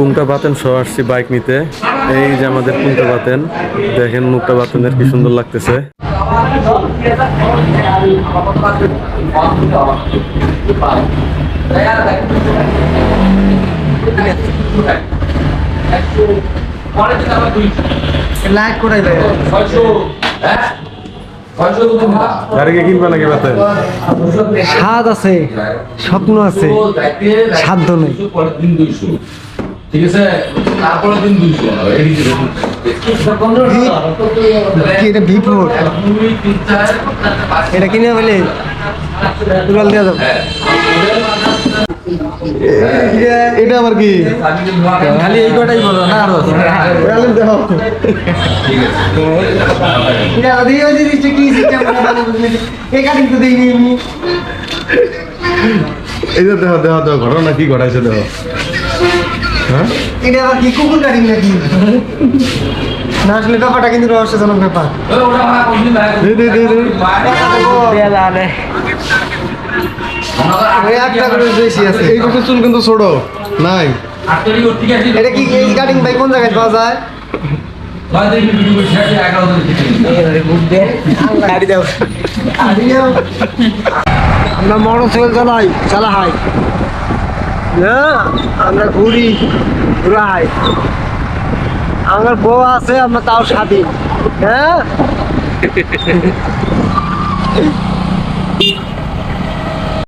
পুংটা বাতেন সহ আসছি বাইক নিতে। এই যে আমাদের পুংটা বাতেন দেখেন মুখটা বাতেনের কি সুন্দর লাগতেছে। স্বাদ আছে স্বপ্ন আছে সাধ্য নেই। ঠিক আছে? তারপরে দিন দুইশো কি এটা বিপুল এটা কিনে উড়াল দেওয়া যাবে এটা আবার কি? খালি এই কটাই বলো না আরও এই দেখো দেখো দেখো ঘটনা কি ঘটাইছে দেখো। হ্যাঁ এটা আবার কি কুকুর কাটিং নাকি না আসলে ব্যাপারটা কিন্তু রহস্যজনক ব্যাপার। দে দে দে দে। ওই একটা করে বেশি আছে। এই দুটো চুল কিন্তু ছোট নাই। এটা কি এই ভাই কোন জায়গায় পাওয়া যায়? গাড়ি দাও গাড়ি দাও। আমরা মোটর সাইকেল চালাই চালা হাই। না আমরা ঘুরি ঘুরাই। আমার বউ আছে আমরা তাও স্বাধীন। হ্যাঁ?